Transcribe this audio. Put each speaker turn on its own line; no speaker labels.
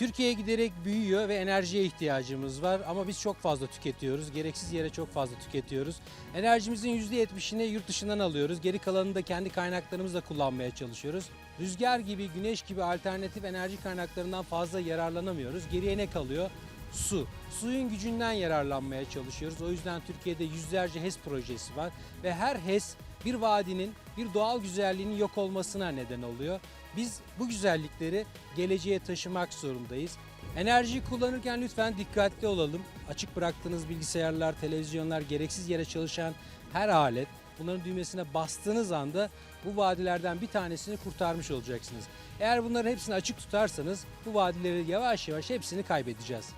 Türkiye giderek büyüyor ve enerjiye ihtiyacımız var ama biz çok fazla tüketiyoruz. Gereksiz yere çok fazla tüketiyoruz. Enerjimizin %70'ini yurt dışından alıyoruz. Geri kalanını da kendi kaynaklarımızla kullanmaya çalışıyoruz. Rüzgar gibi, güneş gibi alternatif enerji kaynaklarından fazla yararlanamıyoruz. Geriye ne kalıyor? Su. Suyun gücünden yararlanmaya çalışıyoruz. O yüzden Türkiye'de yüzlerce HES projesi var ve her HES bir vadinin, bir doğal güzelliğinin yok olmasına neden oluyor. Biz bu güzellikleri geleceğe taşımak zorundayız. Enerjiyi kullanırken lütfen dikkatli olalım. Açık bıraktığınız bilgisayarlar, televizyonlar, gereksiz yere çalışan her alet bunların düğmesine bastığınız anda bu vadilerden bir tanesini kurtarmış olacaksınız. Eğer bunların hepsini açık tutarsanız bu vadileri yavaş yavaş hepsini kaybedeceğiz.